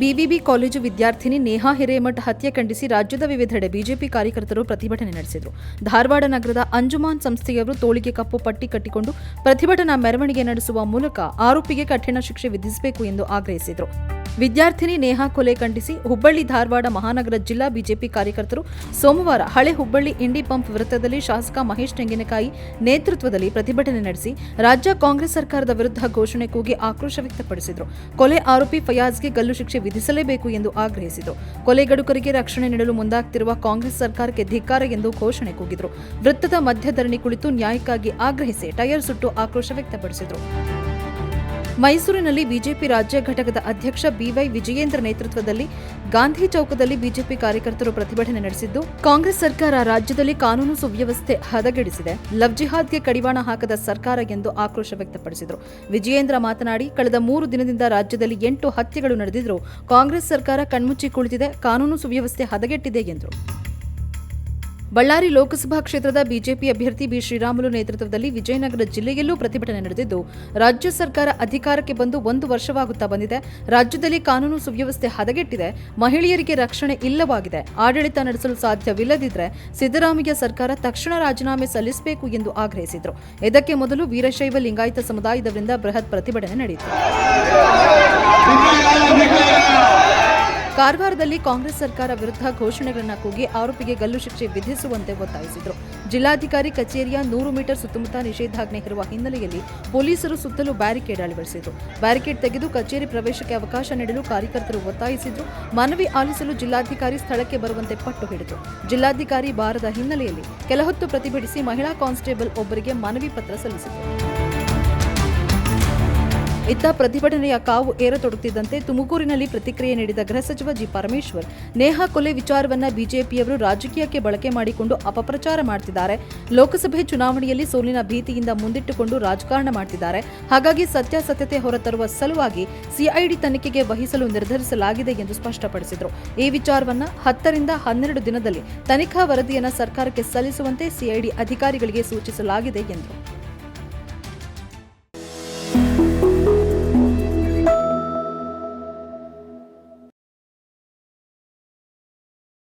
BVB college ವಿದ್ಯಾರ್ಥಿನಿ ನೇಹಾ ಹಿರೇಮಠ್ ಹತ್ಯೆ ಖಂಡಿಸಿ ರಾಜ್ಯದ ವಿವಿಧೆಡೆ ಬಿಜೆಪಿ ಕಾರ್ಯಕರ್ತರು ಪ್ರತಿಭಟನೆ ನಡೆಸಿದರು. ಧಾರವಾಡ ನಗರದ ಅಂಜುಮಾನ್ ಸಂಸ್ಥೆಯವರು ತೋಳಿಗೆ ಕಪ್ಪು ಪಟ್ಟಿ ಕಟ್ಟಿಕೊಂಡು ಪ್ರತಿಭಟನಾ ಮೆರವಣಿಗೆ ನಡೆಸುವ ಮೂಲಕ ಆರೋಪಿಗೆ ಕಠಿಣ ಶಿಕ್ಷೆ ವಿಧಿಸಬೇಕು ಎಂದು ಆಗ್ರಹಿಸಿದರು. ವಿದ್ಯಾರ್ಥಿನಿ ನೇಹಾ ಕೊಲೆ ಖಂಡಿಸಿ ಹುಬ್ಬಳ್ಳಿ ಧಾರವಾಡ ಮಹಾನಗರ ಜಿಲ್ಲಾ ಬಿಜೆಪಿ ಕಾರ್ಯಕರ್ತರು ಸೋಮವಾರ ಹಳೆ ಹುಬ್ಬಳ್ಳಿ ಇಂಡಿ ಪಂಪ್ ವೃತ್ತದಲ್ಲಿ ಶಾಸಕ ಮಹೇಶ್ ತೆಂಗಿನಕಾಯಿ ನೇತೃತ್ವದಲ್ಲಿ ಪ್ರತಿಭಟನೆ ನಡೆಸಿ ರಾಜ್ಯ ಕಾಂಗ್ರೆಸ್ ಸರ್ಕಾರದ ವಿರುದ್ಧ ಘೋಷಣೆ ಕೂಗಿ ಆಕ್ರೋಶ ವ್ಯಕ್ತಪಡಿಸಿದರು. ಕೊಲೆ ಆರೋಪಿ ಫಯಾಜ್ಗೆ ಗಲ್ಲು ಶಿಕ್ಷೆ ವಿಧಿಸಲೇಬೇಕು ಎಂದು ಆಗ್ರಹಿಸಿದರು. ಕೊಲೆಗಡುಕರಿಗೆ ರಕ್ಷಣೆ ನೀಡಲು ಮುಂದಾಗ್ತಿರುವ ಕಾಂಗ್ರೆಸ್ ಸರ್ಕಾರಕ್ಕೆ ಧಿಕ್ಕಾರ ಎಂದು ಘೋಷಣೆ ಕೂಗಿದರು. ವೃತ್ತದ ಮಧ್ಯಧರಣಿ ಕುಳಿತು ನ್ಯಾಯಕ್ಕಾಗಿ ಆಗ್ರಹಿಸಿ ಟೈರ್ ಸುಟ್ಟು ಆಕ್ರೋಶ ವ್ಯಕ್ತಪಡಿಸಿದರು. ಮೈಸೂರಿನಲ್ಲಿ ಬಿಜೆಪಿ ರಾಜ್ಯ ಘಟಕದ ಅಧ್ಯಕ್ಷ ಬಿವೈ ವಿಜಯೇಂದ್ರ ನೇತೃತ್ವದಲ್ಲಿ ಗಾಂಧಿ ಚೌಕದಲ್ಲಿ ಬಿಜೆಪಿ ಕಾರ್ಯಕರ್ತರು ಪ್ರತಿಭಟನೆ ನಡೆಸಿದ್ದು, ಕಾಂಗ್ರೆಸ್ ಸರ್ಕಾರ ರಾಜ್ಯದಲ್ಲಿ ಕಾನೂನು ಸುವ್ಯವಸ್ಥೆ ಹದಗೆಡಿಸಿದೆ. ಲವ್ ಜಿಹಾದ್ಗೆ ಕಡಿವಾಣ ಹಾಕದ ಸರ್ಕಾರ ಎಂದು ಆಕ್ರೋಶ ವ್ಯಕ್ತಪಡಿಸಿದರು. ವಿಜಯೇಂದ್ರ ಮಾತನಾಡಿ, ಕಳೆದ ಮೂರು ದಿನದಿಂದ ರಾಜ್ಯದಲ್ಲಿ ಎಂಟು ಹತ್ಯೆಗಳು ನಡೆದಿದ್ದರೂ ಕಾಂಗ್ರೆಸ್ ಸರ್ಕಾರ ಕಣ್ಮುಚ್ಚಿ ಕುಳಿತಿದೆ, ಕಾನೂನು ಸುವ್ಯವಸ್ಥೆ ಹದಗೆಟ್ಟಿದೆ ಎಂದರು. ಬಳ್ಳಾರಿ ಲೋಕಸಭಾ ಕ್ಷೇತ್ರದ ಬಿಜೆಪಿ ಅಭ್ಯರ್ಥಿ ಬಿ ಶ್ರೀರಾಮುಲು ನೇತೃತ್ವದಲ್ಲಿ ವಿಜಯನಗರ ಜಿಲ್ಲೆಯಲ್ಲೂ ಪ್ರತಿಭಟನೆ ನಡೆದಿದ್ದು, ರಾಜ್ಯ ಸರ್ಕಾರ ಅಧಿಕಾರಕ್ಕೆ ಬಂದು ಒಂದು ವರ್ಷವಾಗುತ್ತಾ ಬಂದಿದೆ. ರಾಜ್ಯದಲ್ಲಿ ಕಾನೂನು ಸುವ್ಯವಸ್ಥೆ ಹದಗೆಟ್ಟಿದೆ. ಮಹಿಳೆಯರಿಗೆ ರಕ್ಷಣೆ ಇಲ್ಲವಾಗಿದೆ. ಆಡಳಿತ ನಡೆಸಲು ಸಾಧ್ಯವಿಲ್ಲದಿದ್ದರೆ ಸಿದ್ದರಾಮಯ್ಯ ಸರ್ಕಾರ ತಕ್ಷಣ ರಾಜೀನಾಮೆ ಸಲ್ಲಿಸಬೇಕು ಎಂದು ಆಗ್ರಹಿಸಿದರು. ಇದಕ್ಕೆ ಮೊದಲು ವೀರಶೈವ ಲಿಂಗಾಯತ ಸಮುದಾಯದವರಿಂದ ಬೃಹತ್ ಪ್ರತಿಭಟನೆ ನಡೆಯಿತು ಕಾರವಾರದಲ್ಲಿ ಕಾಂಗ್ರೆಸ್ ಸರ್ಕಾರ ವಿರುದ್ಧ ಘೋಷಣೆಗಳನ್ನು ಕೂಗಿ ಆರೋಪಿಗೆ ಗಲ್ಲು ಶಿಕ್ಷೆ ವಿಧಿಸುವಂತೆ ಒತ್ತಾಯಿಸಿದರು. ಜಿಲ್ಲಾಧಿಕಾರಿ ಕಚೇರಿಯ ನೂರು ಮೀಟರ್ ಸುತ್ತಮುತ್ತ ನಿಷೇಧಾಜ್ಞೆ ಇರುವ ಹಿನ್ನೆಲೆಯಲ್ಲಿ ಪೊಲೀಸರು ಸುತ್ತಲೂ ಬ್ಯಾರಿಕೇಡ್ ಅಳವಡಿಸಿದರು. ಬ್ಯಾರಿಕೇಡ್ ತೆಗೆದು ಕಚೇರಿ ಪ್ರವೇಶಕ್ಕೆ ಅವಕಾಶ ನೀಡಲು ಕಾರ್ಯಕರ್ತರು ಒತ್ತಾಯಿಸಿದ್ರು. ಮನವಿ ಆಲಿಸಲು ಜಿಲ್ಲಾಧಿಕಾರಿ ಸ್ಥಳಕ್ಕೆ ಬರುವಂತೆ ಪಟ್ಟು ಹಿಡಿದರು. ಜಿಲ್ಲಾಧಿಕಾರಿ ಬಾರದ ಹಿನ್ನೆಲೆಯಲ್ಲಿ ಕೆಲಹೊತ್ತು ಪ್ರತಿಭಟಿಸಿ ಮಹಿಳಾ ಕಾನ್ಸ್ಟೇಬಲ್ ಒಬ್ಬರಿಗೆ ಮನವಿ ಪತ್ರ ಸಲ್ಲಿಸಿದರು. ಇತ್ತ ಪ್ರತಿಭಟನೆಯ ಕಾವು ಏರತೊಡುತ್ತಿದ್ದಂತೆ ತುಮಕೂರಿನಲ್ಲಿ ಪ್ರತಿಕ್ರಿಯೆ ನೀಡಿದ ಗೃಹ ಸಚಿವ ಜಿ ಪರಮೇಶ್ವರ್, ನೇಹಾ ಕೊಲೆ ವಿಚಾರವನ್ನ ಬಿಜೆಪಿಯವರು ರಾಜಕೀಯಕ್ಕೆ ಬಳಕೆ ಮಾಡಿಕೊಂಡು ಅಪಪ್ರಚಾರ ಮಾಡ್ತಿದ್ದಾರೆ. ಲೋಕಸಭೆ ಚುನಾವಣೆಯಲ್ಲಿ ಸೋಲಿನ ಭೀತಿಯಿಂದ ಮುಂದಿಟ್ಟುಕೊಂಡು ರಾಜಕಾರಣ ಮಾಡ್ತಿದ್ದಾರೆ. ಹಾಗಾಗಿ ಸತ್ಯಾಸತ್ಯತೆ ಹೊರತರುವ ಸಲುವಾಗಿ ಸಿಐಡಿ ತನಿಖೆಗೆ ವಹಿಸಲು ನಿರ್ಧರಿಸಲಾಗಿದೆ ಎಂದು ಸ್ಪಷ್ಟಪಡಿಸಿದರು. ಈ ವಿಚಾರವನ್ನ ಹತ್ತರಿಂದ ಹನ್ನೆರಡು ದಿನದಲ್ಲಿ ತನಿಖಾ ವರದಿಯನ್ನು ಸರ್ಕಾರಕ್ಕೆ ಸಲ್ಲಿಸುವಂತೆ ಸಿಐಡಿ ಅಧಿಕಾರಿಗಳಿಗೆ ಸೂಚಿಸಲಾಗಿದೆ ಎಂದರು.